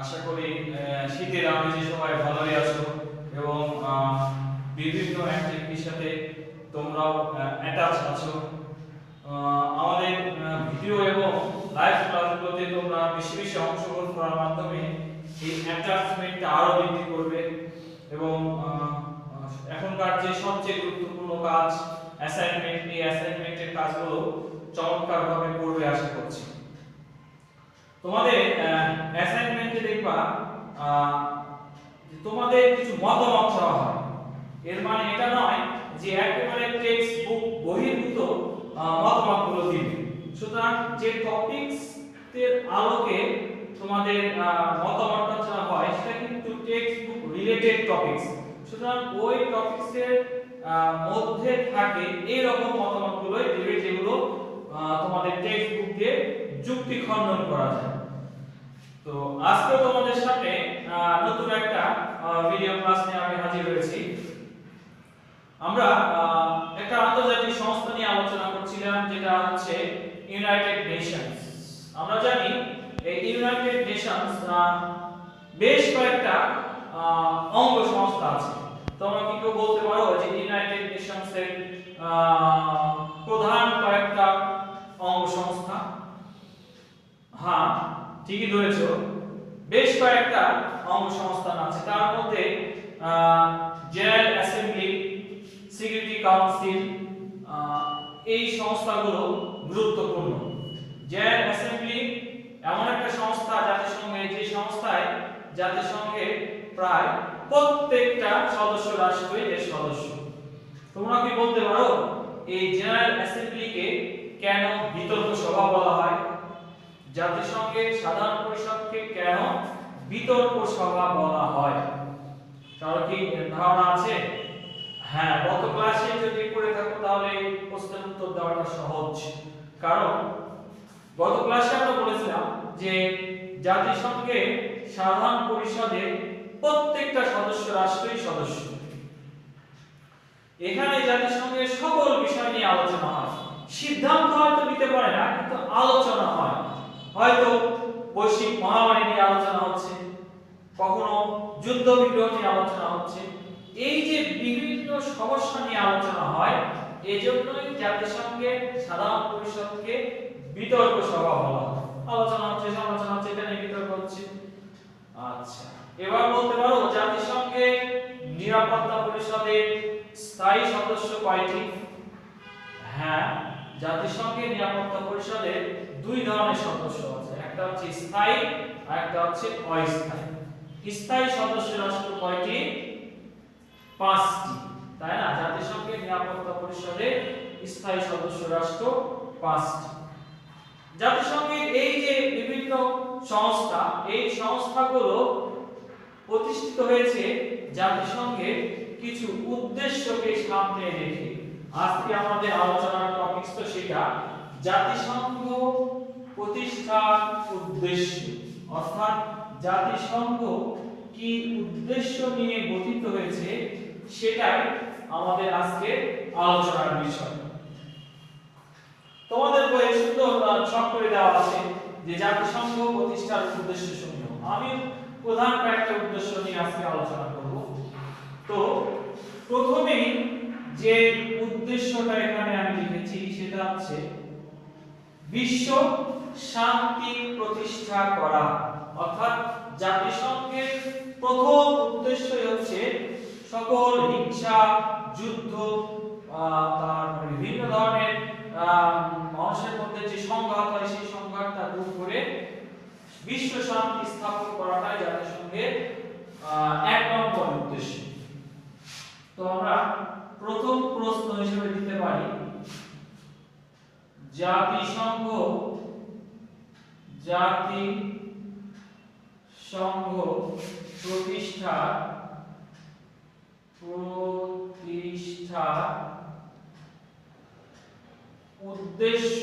আশা করি শীতের আমেজে সবাই ভালোই আছো এবং বিভিন্ন অ্যাক্টিভিটির সাথে তোমরাও অ্যাটাচ আছো। আমাদের ভিডিও এবং লাইভ ক্লাসগুলোতে তোমরা বেশি বেশি অংশগ্রহণ করার মাধ্যমে এই অ্যাটাচমেন্টটা আরও বৃদ্ধি করবে এবং এখনকার যে সবচেয়ে গুরুত্বপূর্ণ কাজ অ্যাসাইনমেন্ট এই অ্যাসাইনমেন্টের কাজগুলো চমৎকারভাবে করবে, আশা করছি। তোমাদের অ্যাসাইনমেন্টে দেখবা তোমাদের কিছু মতামত চাওয়া হয়। এর মানে এটা নয় যে একেবারে টেক্সট বুক বহির্ভূত আহ, মতামতগুলো দিবে। সুতরাং যে টপিকস এর আলোকে তোমাদের মতামতটা চাওয়া হয় সেটা কিন্তু টেক্সট বুক রিলেটেড টপিকস সুতরাং ওই টপিকসের মধ্যে থাকে এই রকম মতামতগুলোই দেবে যেগুলো তোমাদের টেক্সট বুক দিয়ে যুক্তি খণ্ডন করা যায়। তো আজকে তোমাদের সাথে নতুন একটা ভিডিও ক্লাস নিয়ে আমি হাজির হয়েছি। আমরা একটা আন্তর্জাতিক সংস্থা নিয়ে আলোচনা করছিলাম, যেটা হচ্ছে ইউনাইটেড নেশনস আমরা জানি এই ইউনাইটেড নেশনস বেশ কয়েকটা অঙ্গ সংস্থা আছে। তোমরা কি কেউ বলতে পারো যে ইউনাইটেড নেশনস এর প্রধান কয়েকটা অঙ্গ সংস্থা? হ্যাঁ ঠিকই ধরেছো। বেশ কয়েকটা অঙ্গ সংস্থান আছে। তার মধ্যে জেনারেল অ্যাসেম্বলি, সিকিউরিটি কাউন্সিল এই সংস্থাগুলো গুরুত্বপূর্ণ। জেনারেল অ্যাসেম্বলি এমন একটা সংস্থা জাতিসংঘে, যে সংস্থায় জাতিসংঘে প্রায় প্রত্যেকটা সদস্য রাষ্ট্রই এর সদস্য। তোমরা কি বলতে পারো, এই জেনারেল অ্যাসেম্বলিকে কেন বিতর্ক সভা বলা হয়? জাতিসংঘের সাধারণ পরিষদকে কেন বিতর্ক সভা বলা হয়? কারও কি ধারণা আছে? হ্যাঁ গত ক্লাসে যদি পড়ে থাকো তাহলে প্রশ্নের উত্তর দেওয়াটা সহজ। কারণ গত ক্লাসে আমরা বলেছিলাম যে জাতিসংঘের সাধারণ পরিষদে প্রত্যেকটা সদস্য রাষ্ট্রই সদস্য। এখানে জাতিসংঘের সকল বিষয় নিয়ে আলোচনা হয়। সিদ্ধান্ত হয়তো নিতে পারে না, কিন্তু আলোচনা হয়। হয়তো বৈশ্বিক মহামারী নিয়ে আলোচনা হচ্ছে, কখনো যুদ্ধ বিগ্রহ নিয়ে আলোচনা হচ্ছে। এই যে বিভিন্ন সমস্যা নিয়ে আলোচনা হয়, এজন্যই জাতিসংঘের সাধারণ পরিষদকে বিতর্ক সভা বলা হয়। আলোচনা হচ্ছে, সমালোচনা হচ্ছে এটা নিয়ে বিতর্ক হচ্ছে। আচ্ছা এবার বলতে পারো জাতিসংঘের নিরাপত্তা পরিষদের স্থায়ী সদস্য কয়টি? হ্যাঁ জাতিসংঘের নিরাপত্তা পরিষদে দুই ধরনের সদস্য আছে, একটা হচ্ছে স্থায়ী আর একটা হচ্ছে অস্থায়ী। স্থায়ী সদস্য রাষ্ট্র কয়টি? পাঁচটি, তাই না? জাতিসংঘের নিরাপত্তা পরিষদে স্থায়ী সদস্য রাষ্ট্র পাঁচটি। জাতিসংঘের এই যে বিভিন্ন সংস্থা, এই সংস্থাগুলো প্রতিষ্ঠিত হয়েছে জাতিসংঘের কিছু উদ্দেশ্যকে সামনে রেখে। আজকে আমাদের আলোচনার টপিকস তো সেটা, জাতিসংঘ প্রতিষ্ঠার উদ্দেশ্য। অর্থাৎ জাতিসংঘ কি উদ্দেশ্য নিয়ে গঠিত হয়েছে, সেটাই আমাদের আজকে আলোচনার বিষয়। তোমাদের বইয়ে সুন্দর ছক করে দেওয়া আছে যে জাতিসংঘ প্রতিষ্ঠার উদ্দেশ্য সমূহ। আমি প্রধান কয়েকটা উদ্দেশ্য নিয়ে আজকে আলোচনা করব। তো প্রথমেই যে উদ্দেশ্যটা এখানে আমি লিখেছি, সেটা হচ্ছে বিশ্ব শান্তি প্রতিষ্ঠা করা। অর্থাৎ জাতিসংঘের প্রথম উদ্দেশ্যই হচ্ছে সকল হিংসা, যুদ্ধ তারপরে বিভিন্ন ধরনের মানুষের মধ্যে যে সংঘাত হয়, সেই সংঘাতটা দূর করে বিশ্ব শান্তি স্থাপন করাটাই জাতিসংঘের এক নম্বর উদ্দেশ্য। তো আমরা প্রথম প্রশ্ন হিসেবে দিতে পারি জাতিসংঘ জাতি সংঘ প্রতিষ্ঠা প্রতিষ্ঠা উদ্দেশ্য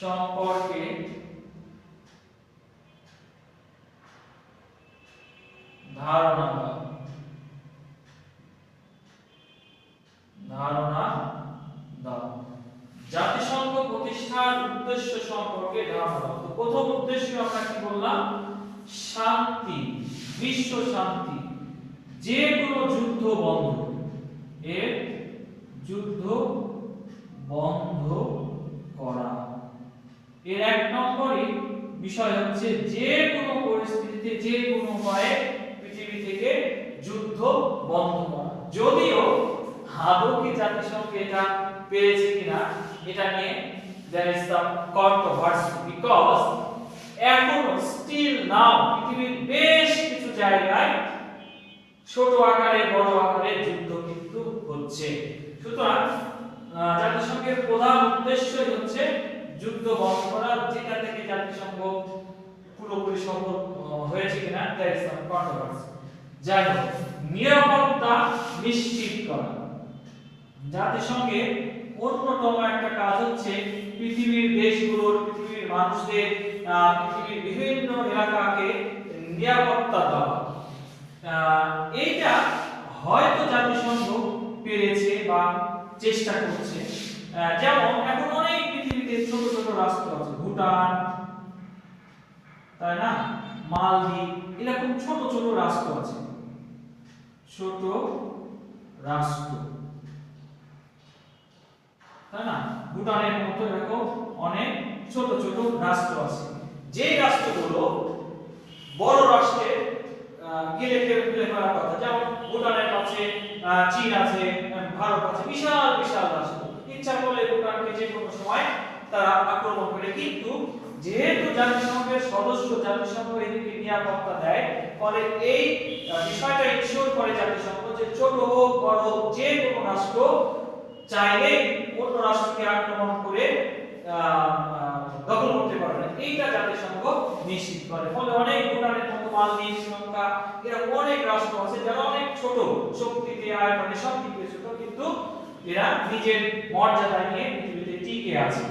সম্পর্কে ধারণা। ধারণা প্রতিষ্ঠার উদ্দেশ্য সম্পর্কে ধারণা প্রথম উদ্দেশ্য আমরা কি বললাম? শান্তি, বিশ্ব শান্তি। যে কোনো যুদ্ধ বন্ধ। এর যুদ্ধ বন্ধ করা। এর এক নম্বরই বিষয় হচ্ছে যে কোনো পরিস্থিতিতে যে কোনো উপায়ে পৃথিবী থেকে যুদ্ধ বন্ধ করা। যদিও আদৌ কি জাতিসংঘ এটা পেরেছে কিনা, এটা নিয়ে there is some controversy because এখনও স্টিল নাও পৃথিবীর বেশ কিছু জায়গায় ছোট আকারে, বড় আকারে যুদ্ধ কিন্তু হচ্ছে। সুতরাং জাতিসংঘের প্রধান উদ্দেশ্যই হচ্ছে যুদ্ধ বন্ধ করা, যেটা থেকে জাতিসংঘ পুরোপুরি সফল হয়েছে কিনা দ্যাট ইজ সাম কন্ট্রোভার্সি যাই হোক, নিরাপত্তা নিশ্চিত করা। জাতিসংঘের অন্যতম একটা কাজ হচ্ছে পৃথিবীর দেশগুলোর, পৃথিবীর মানুষদের পৃথিবীর বিভিন্ন এলাকাকে নিরাপত্তা দেওয়া। এইটা হয়তো জাতিসংঘ পেরেছে বা চেষ্টা করছে। যেমন এখন অনেক পৃথিবীতে ছোট ছোট রাষ্ট্র আছে, ভুটান, তাই না? মালদ্বীপ, এরকম ছোট ছোট রাষ্ট্র আছে। ছোট রাষ্ট্র। তাই না? ভুটানের মতো এরকম অনেক ছোট ছোট রাষ্ট্র আছে। যে রাষ্ট্রগুলো বড় রাষ্ট্রে গেলে ফেলে ফেলার কথা। যেমন ভুটানের আহ, চীন আছে ভারত আছে বিশাল বিশাল রাষ্ট্র। ইচ্ছা করলে ভুটানকে যে কোনো সময় তারা আক্রমণ করে। কিন্তু যেহেতু জাতিসংঘের সদস্য জাতিসংঘ এদিকে নিরাপত্তা দেয় ফলে এই বিষয়টা ইনশোর করে জাতিসংঘ যে ছোট হোক বড় হোক যে কোনো রাষ্ট্র চাইলে অন্য রাষ্ট্রকে আক্রমণ করে দখল করতে পারবে না। এইটা জাতিসংঘ নিশ্চিত করে। ফলে অনেক ভুটানের মতো, মালদ্বীপ, শ্রীলঙ্কা এরকম অনেক রাষ্ট্র আছে যারা অনেক ছোট, শক্তিতে আয়তনে সব দিক দিয়ে ছোট, কিন্তু এরা নিজের মর্যাদা নিয়ে পৃথিবীতে টিকে আছে।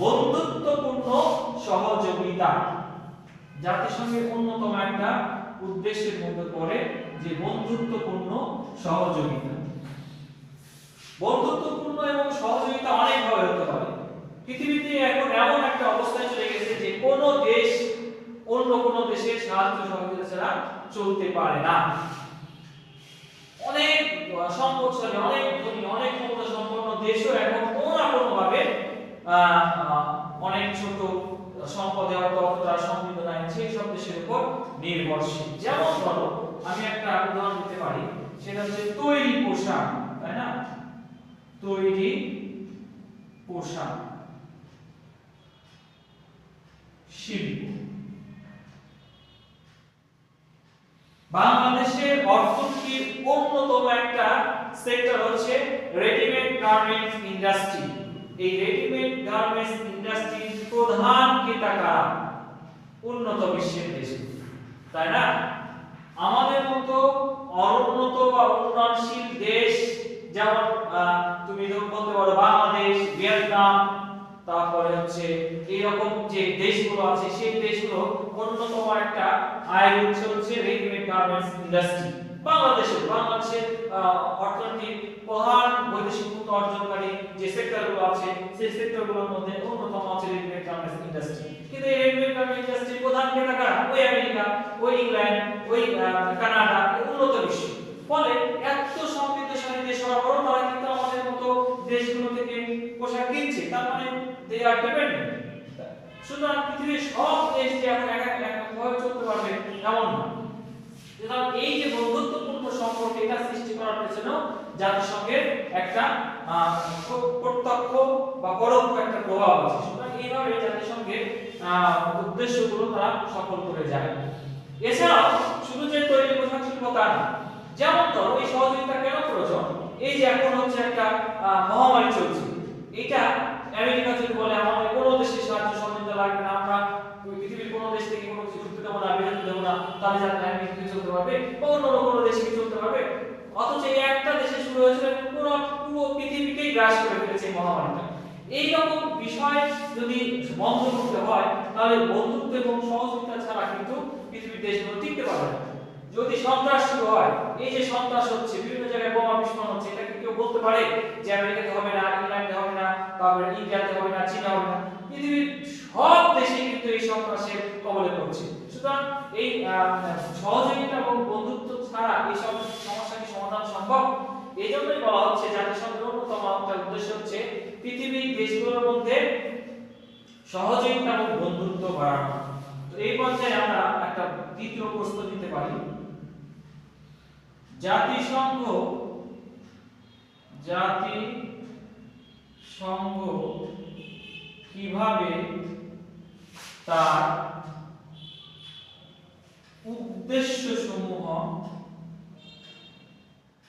বন্ধুত্বপূর্ণ সহযোগিতা। জাতিসংঘের অন্যতম একটা উদ্দেশ্যের মধ্যে পড়ে যে বন্ধুত্বপূর্ণ সহযোগিতা। বন্ধুত্বপূর্ণ এবং সহযোগিতা অনেক ভাবে হতে পারে পৃথিবীতে এখন এমন একটা অবস্থায় চলে গেছে যে কোন দেশ অন্য কোন দেশের সাহায্য সহযোগিতা ছাড়া চলতে পারে না। অনেক সম্পদশালী অনেক ধনী, অনেক ক্ষমতা সম্পন্ন দেশও এখন কোনো না কোনো ভাবে অনেক ছোট সম্পদে অতটা সমৃদ্ধ নাই। সেই সব দেশের উপর নির্ভরশীল। যেমন ধরো, আমি একটা উদাহরণ দিতে পারি। সেটা হচ্ছে তৈরি পোশাক। তৈরি পোশাক। শিল্প। বাংলাদেশের অর্থনীতির অন্যতম একটা সেক্টর হচ্ছে রেডিমেড গার্মেন্টস ইন্ডাস্ট্রি এই রেডিমেড গার্মেন্টস ইন্ডাস্ট্রির প্রধান ক্রেতা কারা? উন্নত বিশ্বের দেশ। তাই না? আমাদের মতো অনুন্নত বা উন্নয়নশীল দেশ যেমন তুমি বলতে পারো বাংলাদেশ, ভিয়েতনাম, তারপরে হচ্ছে এইরকম যে দেশগুলো আছে, সেই দেশগুলো অন্যতম একটা আয় উৎস হচ্ছে রেডিমেড গার্মেন্টস ইন্ডাস্ট্রি। বাংলাদেশের বাংলাদেশের অর্থনীতির প্রধান বৈদেশিক মুক্ত অর্জনকারী যে সেক্টরগুলো আছে, সেই সেক্টরগুলোর মধ্যে অন্যতম আছে রেডিমেড গার্মেন্টস ইন্ডাস্ট্রি। কিন্তু এই রেডিমেড গার্মেন্টস ইন্ডাস্ট্রি প্রধান ক্রেতা কারা? ওই আমেরিকা, ওই ইংল্যান্ড, ওই কানাডা উন্নত বিশ্ব। ফলে এত তার মানে দে আর ডিপেন্ডেন্ট সুতরাং পৃথিবীর সব দেশ যে এখন এক এক একভাবে চলতে পারবে, এমন না। সুতরাং এই যে বন্ধুত্বপূর্ণ সম্পর্ক এটা সৃষ্টি করার পেছনেও জাতিসংঘের একটা প্রত্যক্ষ বা পরোক্ষ একটা প্রভাব আছে। সুতরাং এইভাবে জাতিসংঘের উদ্দেশ্যগুলো তারা সফল করে যায়। এছাড়াও শুধু যে তৈরি পোশাক শিল্প তা না, যেমন ধরো এই সহযোগিতা কেন প্রয়োজন? এই যে এখন হচ্ছে একটা মহামারী চলছে। এটা আমেরিকা যদি বলে, আমাদের কোনো দেশের সাহায্য সহযোগিতা লাগবে না আমরা পৃথিবীর কোনো দেশ থেকে কোনো কিছু ঢুকতে দেবো না, বেরোতে দেবো না, তাহলে যাতে আমেরিকা কি চলতে পারবে? বা অন্য কোনো দেশে কি চলতে পারবে? অথচ এই একটা দেশে শুরু হয়েছিল পুরো পুরো পৃথিবীকেই গ্রাস করে ফেলেছে এই মহামারীটা। এইরকম বিষয় যদি বন্ধ করতে হয়, তাহলে বন্ধুত্ব এবং সহযোগিতা ছাড়া কিন্তু পৃথিবীর দেশগুলো টিকতে পারবে না। যদি সন্ত্রাস শুরু হয়, এই যে সন্ত্রাস হচ্ছে, বিভিন্ন জায়গায় বোমা বিস্ফোরণ হচ্ছে, এটা কি কেউ বলতে পারে যে আমেরিকাতে হবে না, ইংল্যান্ডে হবে না, তারপরে ইন্ডিয়াতে হবে না, চীনে হবে না? পৃথিবীর সব দেশে কিন্তু এই সন্ত্রাসের কবলে পড়ছে। সুতরাং এই সহযোগিতা এবং বন্ধুত্ব ছাড়া এই সব সমস্যার কি সমাধান সম্ভব? এই জন্যই বলা হচ্ছে, জাতিসংঘের অন্যতম একটা উদ্দেশ্য হচ্ছে পৃথিবীর দেশগুলোর মধ্যে সহযোগিতা এবং বন্ধুত্ব বাড়ানো। তো এই পর্যায়ে আমরা একটা দ্বিতীয় প্রশ্ন দিতে পারি। জাতিসংঘ জাতি সংঘ কীভাবে তার উদ্দেশ্য সমূহ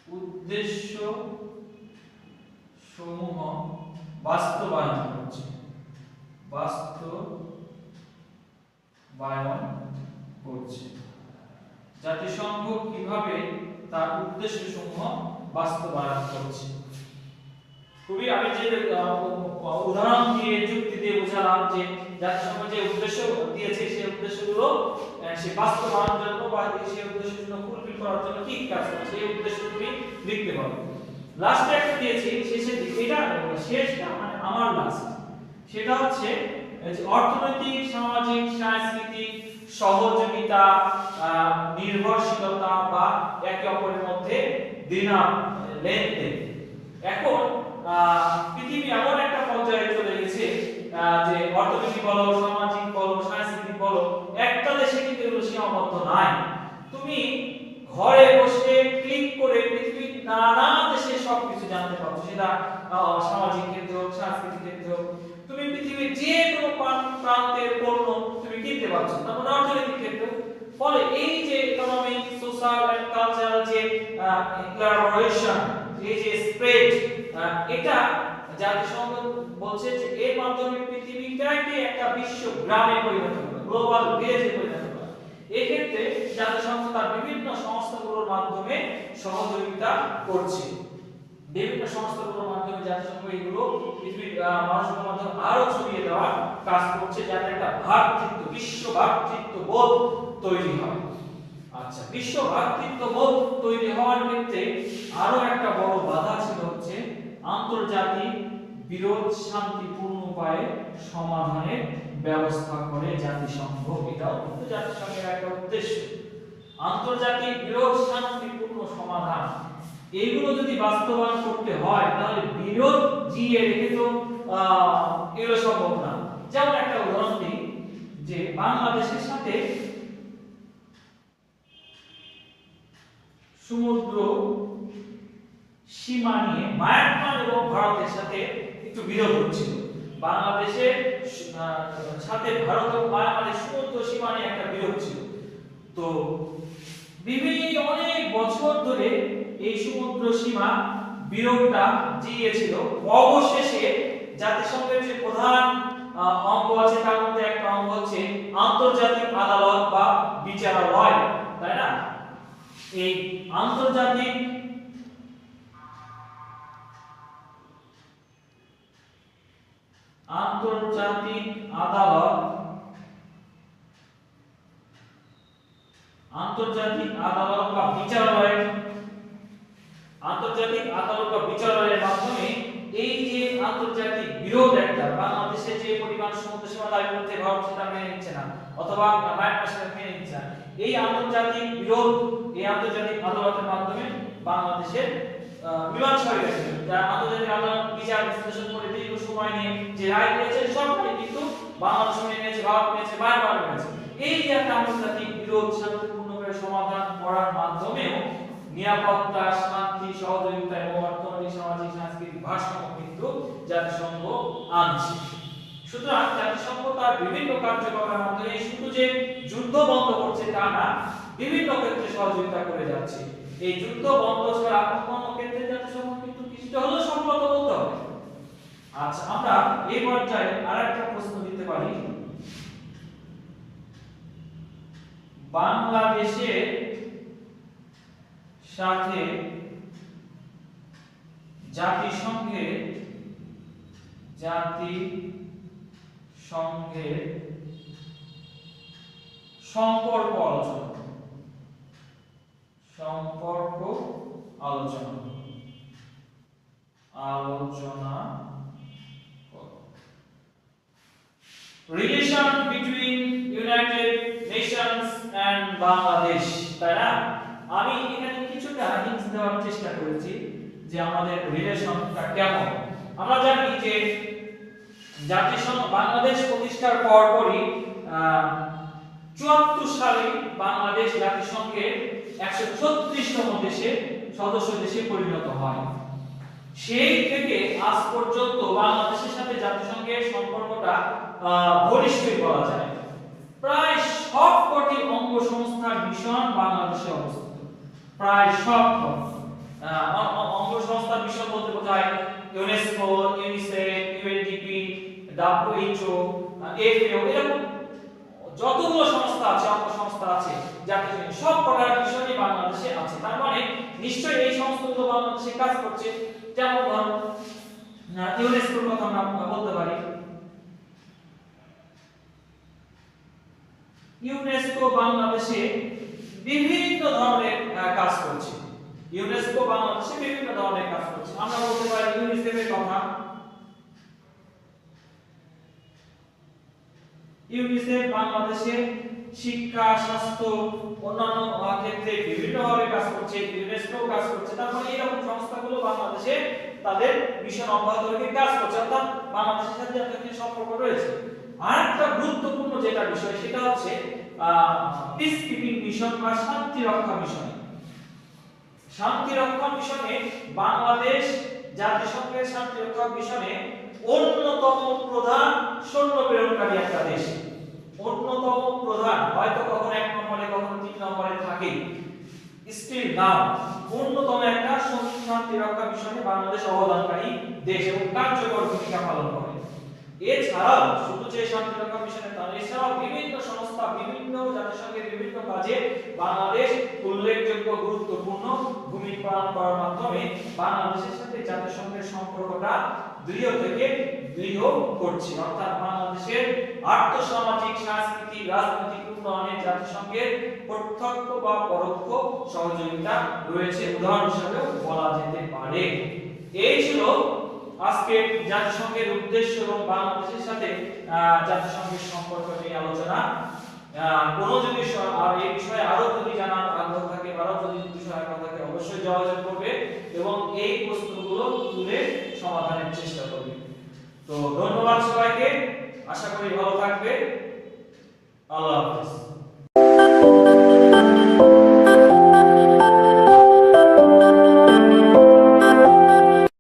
উদ্দেশ্য সমূহ বাস্তবায়ন করছে? বাস্তবায়ন করছে। জাতিসংঘ কীভাবে তার উদ্দেশ্য সমূহ বাস্তবায়ন করছে। খুবই আমি যে উদাহরণ দিয়ে, যুক্তি দিয়ে বোঝালাম যে জাতিসংঘ যে উদ্দেশ্য দিয়েছে সেই উদ্দেশ্যগুলো সে বাস্তবায়নের জন্য বা সেই উদ্দেশ্যগুলো ফুলফিল করার জন্য কি কাজ করে সেই উদ্দেশ্য তুমি লিখতে পারো। লাস্টে একটা দিয়েছি দিকে, এটা শেষটা মানে আমার লাস্ট সেটা হচ্ছে অর্থনৈতিক, সামাজিক, সাংস্কৃতিক সহযোগিতা নির্ভরশীলতা বা একে অপরের মধ্যে দিনা লেনদেন এখন পৃথিবী এমন একটা পর্যায়ে চলে গেছে যে অর্থনৈতিক বলো, সামাজিক বলো, সাংস্কৃতিক বলো, একটা দেশে কিন্তু এগুলো সীমাবদ্ধ নাই। তুমি ঘরে বসে ক্লিক করে পৃথিবীর নানা দেশে সবকিছু জানতে পারছ সেটা সামাজিক ক্ষেত্রে হোক, সাংস্কৃতিক ক্ষেত্রে হোক তুমি পৃথিবীর যে কোনো প্রান- প্রান্তের পণ্য তুমি তারপর অর্থনৈতিক ক্ষেত্রে। ফলে এই যে ইকোনমিক সোশ্যাল এন্ড কালচারাল যে কোলাবোরেশন এই যে স্প্রেড এটা জাতিসংঘ বলছে যে এর মাধ্যমে পৃথিবীটাকে একটা বিশ্ব গ্রামে পরিণত করা গ্লোবাল ভিলেজে পরিণত করা এক্ষেত্রে জাতিসংঘ তার বিভিন্ন সংস্থাগুলোর মাধ্যমে সহযোগিতা করছে। বিভিন্ন সংস্থাগুলোর মাধ্যমে জাতিসংঘ এগুলো পৃথিবীর মানুষের মাধ্যমে আরও ছড়িয়ে দেওয়ার কাজ করছে যাতে একটা ভ্রাতৃত্ব বিশ্ব ভ্রাতৃত্ব বোধ তৈরি হয়। আচ্ছা বিশ্ব ভ্রাতৃত্ব বোধ তৈরি হওয়ার ক্ষেত্রে আরও একটা বড় বাধা ছিল হচ্ছে আন্তর্জাতিক বিরোধ শান্তিপূর্ণ উপায়ে সমাধানের ব্যবস্থা করে জাতিসংঘ। এটাও কিন্তু জাতিসংঘের একটা উদ্দেশ্য। আন্তর্জাতিক বিরোধ শান্তিপূর্ণ সমাধান এইগুলো যদি বাস্তবায়ন করতে হয়, তাহলে বিরোধ জিয়ে রেখে তো এগুলো সম্ভব না। যেমন একটা উদাহরণ দিই, যে বাংলাদেশের সাথে সমুদ্র সীমা নিয়ে মায়ানমার এবং ভারতের সাথে একটু বিরোধ হচ্ছিল। বাংলাদেশের সাথে ভারত এবং মায়ানমারের সমুদ্র সীমা নিয়ে একটা বিরোধ ছিল। তো বিভিন্ন অনেক বছর ধরে এই সমুদ্র সীমা বিরোধটা জিয়েছিল। অবশেষে জাতিসংঘের যে প্রধান অঙ্গ আছে তার মধ্যে একটা অঙ্গ হচ্ছে আন্তর্জাতিক আদালত বা বিচারালয়, তাই না? এই আন্তর্জাতিক আন্তর্জাতিক আদালত আন্তর্জাতিক আদালত বা আন্তর্জাতিক আদালত বা বিচারালয়ের মাধ্যমে এই যে আন্তর্জাতিক বিরোধ একটা বাংলাদেশে যে পরিমাণ সমুদ্র সীমা দাবি করতে ভারত সেটা মেনে নিচ্ছে না, অথবা মায়ানমার সেটা মেনে নিচ্ছে না, এই আন্তর্জাতিক বিরোধ, এই আন্তর্জাতিক আদালতের মাধ্যমে বাংলাদেশের মীমাংসা হয়ে গেছে। যা আন্তর্জাতিক আদালত বিচার বিশ্লেষণ করে দীর্ঘ সময় নিয়ে যে রায় সবটাই কিন্তু বাংলাদেশ মেনে নিয়েছে, ভারত মেনেছে মায়ানমার মেনেছে এই যে একটা আন্তর্জাতিক বিরোধ শান্তিপূর্ণভাবে সমাধান করার মাধ্যমেও নিরাপত্তা, শান্তি, সহযোগিতা এবং অর্থনৈতিক, সামাজিক, সাংস্কৃতিক ভারসাম্য কিন্তু জাতিসংঘ আনছে। সুতরাং জাতিসংঘ তার বিভিন্ন কার্যক্রমের মাধ্যমে শুধু যে যুদ্ধ বন্ধ করছে তা না, বিভিন্ন ক্ষেত্রে সহযোগিতা করে যাচ্ছে। এই যুদ্ধ বন্ধ ছাড়া অন্যান্য ক্ষেত্রে জাতিসংঘ কিন্তু কিছুটা হলেও সফলতা বলতে হবে। আচ্ছা আমরা এই পর্যায়ে আরেকটা প্রশ্ন দিতে পারি। বাংলাদেশের সাথে জাতিসংঘের জাতি সংঘের সম্পর্ক আলোচনা। সম্পর্ক আলোচনা। আলোচনা relation between United Nations and Bangladesh তাই না? আমি কিছুটা হিন্টস দেওয়ার চেষ্টা করেছি যে আমাদের রিলেশনটা কেমন। আমরা জানি যে জাতিসংঘ বাংলাদেশ প্রতিষ্ঠার সালে বাংলাদেশ দেশে সদস্য দেশে পরিণত হয়। সেই থেকে আজ পর্যন্ত বাংলাদেশের সাথে জাতিসংঘের সম্পর্কটা ঘনিষ্ঠই বলা যায়। প্রায় সব কটি অঙ্গ সংস্থার মিশন বাংলাদেশে অবস্থিত। প্রায় সব অঙ্গ মিশন বলতে বোঝায় UNESCO UNICEF UNDP WHO FAO এরকম যতগুলো সংস্থা আছে, অঙ্গ সংস্থা আছে জাতিসংঘ সব কটার মিশনই বাংলাদেশে আছে। তার মানে নিশ্চয়ই এই সংস্থাগুলো বাংলাদেশে কাজ করছে। যেমন ধরো ইউনেস্কোর কথা আমরা বলতে পারি। ইউনেস্কো বাংলাদেশে বিভিন্ন ধরনের কাজ করছে। ইউনেস্কো বাংলাদেশে বিভিন্ন ধরনের কাজ করছে। আমরা বলতে পারি ইউনিসেফের কথা। ইউনিসেফ বাংলাদেশে শিক্ষা, স্বাস্থ্য, অন্যান্য ক্ষেত্রে বিভিন্নভাবে কাজ করছে ইউনেস্কো কাজ করছে। তার মানে এরকম সংস্থাগুলো বাংলাদেশে তাদের মিশন অব্যাহত রেখে কাজ করছে। অর্থাৎ বাংলাদেশের সাথে যাদের সম্পর্ক রয়েছে। আর একটা গুরুত্বপূর্ণ যেটা বিষয়, সেটা হচ্ছে পিস কিপিং মিশন বা শান্তি রক্ষা মিশন শান্তি রক্ষা মিশনে বাংলাদেশ জাতিসংঘের শান্তি রক্ষা মিশনে অন্যতম প্রধান সৈন্য প্রেরণকারী একটা দেশ। অন্যতম প্রধান, হয়তো কখনো এক নম্বরে, কখনো তিন নম্বরে থাকে। স্টিল নাও অন্যতম একটা শান্তি রক্ষা মিশনে বাংলাদেশ অবদানকারী দেশ এবং কার্যকর ভূমিকা পালন করে। এছাড়াও শুধু যে শান্তি রক্ষা মিশনে তা এছাড়াও বিভিন্ন সংস্থা, বিভিন্ন জাতিসংঘের বিভিন্ন কাজে বাংলাদেশ উল্লেখযোগ্য গুরুত্বপূর্ণ ভূমিকা পালন করার মাধ্যমে বাংলাদেশের সাথে জাতিসংঘের সম্পর্কটা দৃঢ় থেকে দৃঢ় করছে। অর্থাৎ বাংলাদেশের আর্থসামাজিক, সাংস্কৃতিক, রাজনৈতিক উন্নয়নে জাতিসংঘের প্রত্যক্ষ বা পরোক্ষ সহযোগিতা রয়েছে। উদাহরণ হিসেবে বলা যেতে পারে। এই ছিল আজকে জাতিসংঘের উদ্দেশ্য এবং বাংলাদেশের সাথে জাতিসংঘের সম্পর্ক নিয়ে আলোচনা। কোনো যদি আর এই বিষয়ে আরও যদি জানার আগ্রহ থাকে, আরও যদি বিষয় আগ্রহ থাকে, অবশ্যই যোগাযোগ করবে এবং এই প্রশ্নগুলো তুলে সমাধানের চেষ্টা করবে। তো ধন্যবাদ সবাইকে। আশা করি ভালো থাকবে। আল্লাহ হাফেজ।